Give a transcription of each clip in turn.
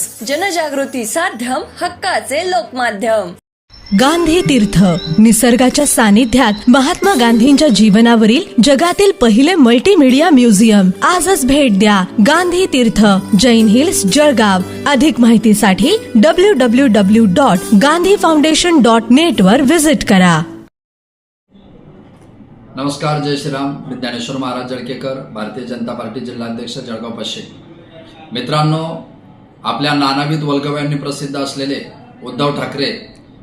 News. जनजागृती साध्यम हक्काचे लोकमाध्यम. गांधी तीर्थ. निसर्गाच्या सानिध्यात महात्मा गांधींच्या जीवनावरील जगातील पहिले मल्टीमीडिया म्युझियम आजच भेट द्या गांधी तीर्थ. जैन हिल्स जळगाव. अधिक माहितीसाठी W W W dot Gandhi foundation dot net वर विजिट करा. नमस्कार जय श्रीराम. मी ज्ञानेश्वर महाराज जळकेकर भारतीय जनता पार्टी जिल्हाध्यक्ष जळगाव पश्चिम. मित्रांनो आपल्या नानाविध वल्गव्यांनी प्रसिद्ध असलेले उद्धव ठाकरे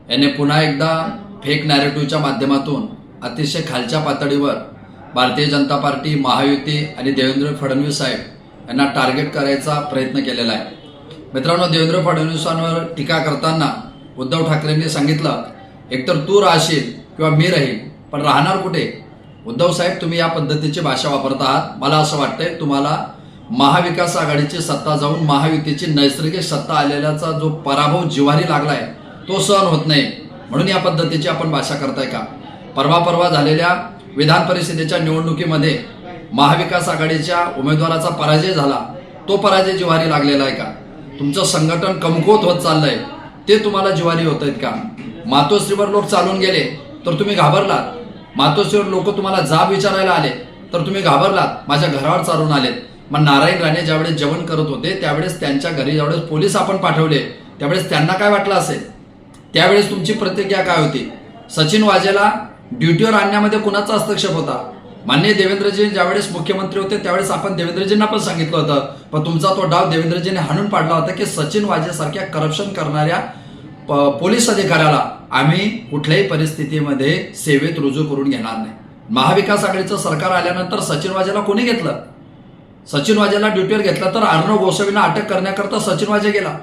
यांनी पुन्हा एकदा फेक नॅरेटिव्हच्या माध्यमातून अतिशय खालच्या पातळीवर भारतीय जनता पार्टी महायुती आणि देवेंद्र फडणवीस साहेब यांना टार्गेट करायचा प्रयत्न केलेला आहे. मित्रांनो देवेंद्र फडणवीसांवर टीका करताना उद्धव ठाकरेंनी सांगितलं एकतर तू राहशील किंवा मी राहील पण राहणार कुठे? उद्धव साहेब तुम्ही या पद्धतीची भाषा वापरत आहात. मला असं वाटतंय तुम्हाला महाविकास आघाडीची सत्ता जाऊन महायुतीची नैसर्गिक सत्ता आलेल्याचा जो पराभव जिव्हारी लागलाय तो सहन होत नाही. म्हणून या पद्धतीची आपण भाषा करताय का? परवा परवा झालेल्या विधान परिषदेच्या निवडणुकीमध्ये महाविकास आघाडीच्या उमेदवाराचा पराजय झाला. तो पराजय जिव्हारी लागलेला आहे का? तुमचं संघटन कमकुवत होत चाललंय. ते तुम्हाला जिव्हारी होत आहेत का? मातोश्रीवर लोक चालून गेले तर तुम्ही घाबरलात. मातोश्रीवर लोक तुम्हाला जाब विचारायला आले तर तुम्ही घाबरलात. माझ्या घरावर चालून आलेत. मग नारायण राणे ज्यावेळेस जेवण करत होते त्यावेळेस त्यांच्या घरी ज्यावेळेस पोलीस आपण पाठवले त्यावेळेस त्यांना काय वाटलं असेल? त्यावेळेस तुमची प्रतिक्रिया काय होती? सचिन वाजेला ड्युटीवर आणण्यामध्ये कुणाचा हस्तक्षेप होता? माननीय देवेंद्रजी ज्यावेळेस मुख्यमंत्री होते त्यावेळेस आपण देवेंद्रजींना पण सांगितलं होतं. पण तुमचा तो डाव देवेंद्रजीने हाणून पाडला होता की सचिन वाजेसारख्या करप्शन करणाऱ्या पोलीस अधिकाऱ्याला आम्ही कुठल्याही परिस्थितीमध्ये सेवेत रुजू करून घेणार नाही. महाविकास आघाडीचं सरकार आल्यानंतर सचिन वाजेला कोणी घेतलं? सचिन वाजेला ड्युटीवर घेतलं तर अर्णव गोसावींना अटक करण्याकरता सचिन वाजे गेला.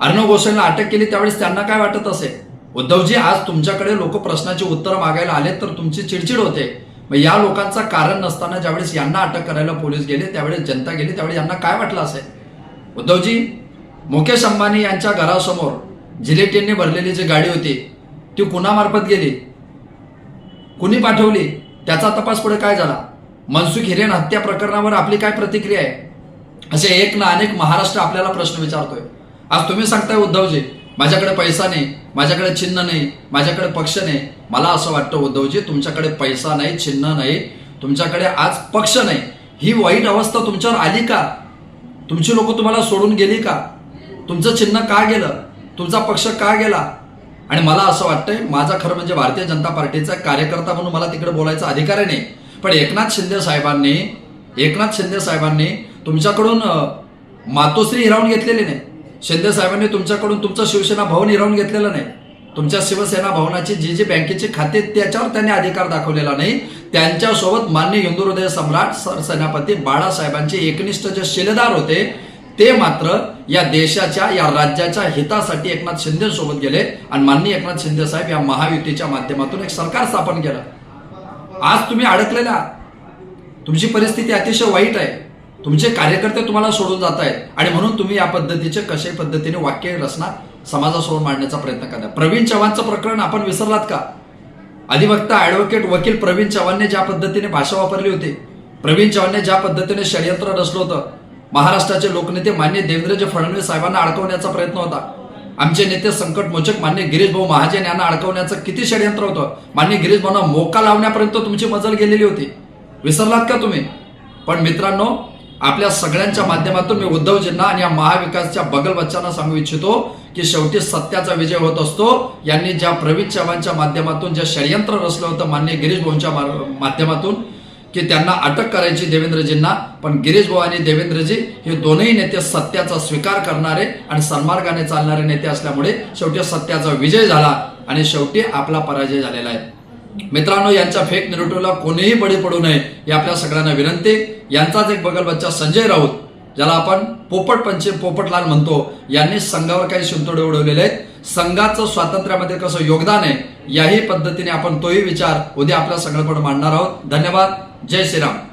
अर्णव गोसावींना अटक केली त्यावेळेस त्यांना काय वाटत असे उद्धवजी आज तुमच्याकडे लोक प्रश्नाची उत्तर मागायला आले तर तुमची चिडचिड होते. मग या लोकांचा कारण नसताना ज्यावेळेस यांना अटक करायला पोलीस गेले त्यावेळेस जनता गेली त्यावेळेस यांना काय वाटलं असेल? उद्धवजी मुकेश अंबानी यांच्या घरासमोर जिलेटिनने भरलेली जी गाडी होती ती कुणामार्फत गेली? कुणी पाठवली? त्याचा तपास पुढे काय झाला? मनसुख हिरेन हत्या प्रकरणावर आपली काय प्रतिक्रिया आहे? असे एक ना अनेक महाराष्ट्र आपल्याला प्रश्न विचारतोय. आज तुम्ही सांगताय उद्धवजी माझ्याकडे पैसा नाही माझ्याकडे चिन्ह नाही माझ्याकडे पक्ष नाही. मला असं वाटतं उद्धवजी तुमच्याकडे पैसा नाही चिन्ह नाही तुमच्याकडे आज पक्ष नाही. ही वाईट अवस्था तुमच्यावर आली का? तुमची लोक तुम्हाला सोडून गेली का? तुमचं चिन्ह का गेलं? तुमचा पक्ष का गेला? आणि मला असं वाटतंय माझा खरं म्हणजे भारतीय जनता पार्टीचा कार्यकर्ता म्हणून मला तिकडे बोलायचा अधिकार नाही. पण एकनाथ शिंदे साहेबांनी एकनाथ शिंदे साहेबांनी तुमच्याकडून मातोश्री हिरावून घेतलेली नाही. शिंदे साहेबांनी तुमच्याकडून तुमचं शिवसेना भवन हिरावून घेतलेलं नाही. तुमच्या शिवसेना भवनाची जी जी बँकेची खाते त्याच्यावर त्यांनी अधिकार दाखवलेला नाही. त्यांच्यासोबत मान्य हिंदू हृदय सम्राट सरसेनापती बाळासाहेबांचे एकनिष्ठ जे शिलेदार होते ते मात्र या देशाच्या या राज्याच्या हितासाठी एकनाथ शिंदे सोबत गेले. आणि माननीय एकनाथ शिंदे साहेब या महायुतीच्या माध्यमातून एक सरकार स्थापन केलं. आज तुम्ही अडकलेला आहात. तुमची परिस्थिती अतिशय वाईट आहे. तुमचे कार्यकर्ते तुम्हाला सोडून जात आहेत आणि म्हणून तुम्ही या पद्धतीचे कसे पद्धतीने वाक्य रचना समाजासमोर मांडण्याचा प्रयत्न करता प्रवीण चव्हाणचं प्रकरण आपण विसरलात का? अधिवक्ता ऍडव्होकेट वकील प्रवीण चव्हाणने ज्या पद्धतीने भाषा वापरली होती प्रवीण चव्हाणने ज्या पद्धतीने षडयंत्र रचलं होतं महाराष्ट्राचे लोकनेते मान्य देवेंद्रजी फडणवीस साहेबांना अडकवण्याचा प्रयत्न होता. आमचे नेते संकटमोचक मान्य गिरीश भाऊ महाजन यांना अडकवण्याचं किती षडयंत्र होतं? मान्य गिरीश भाऊंना मोका लावण्यापर्यंत तुमची मजल गेलेली होती. विसरलात का तुम्ही? पण मित्रांनो आपल्या सगळ्यांच्या माध्यमातून मी उद्धवजींना आणि या महाविकासच्या बगल बच्चांना सांगू इच्छितो की शेवटी सत्याचा विजय होत असतो. यांनी ज्या प्रवीण चव्हाणच्या माध्यमातून जे षडयंत्र रचलं होतं मान्य गिरीश भाऊंच्या मा माध्यमातून की त्यांना अटक करायची देवेंद्रजींना पण गिरीश भाऊ आणि देवेंद्रजी हे दोनही नेते सत्याचा स्वीकार करणारे आणि सन्मार्गाने चालणारे नेते असल्यामुळे शेवटी सत्याचा विजय झाला आणि शेवटी आपला पराजय झालेला आहे. मित्रांनो यांच्या फेक निरुटूला कोणीही बळी पडू नये ही आपल्या सगळ्यांना विनंती. यांचाच एक बगल बच्चा संजय राऊत ज्याला आपण पोपट पंचे पोपटलाल म्हणतो यांनी संघावर काही शिंतोडे उडवलेले आहेत. संघाचं स्वातंत्र्यामध्ये कसं योगदान आहे याही पद्धतीने आपण तोही विचार उद्या आपल्या सगळ्यांकडे मांडणार आहोत. धन्यवाद. जय श्रीराम.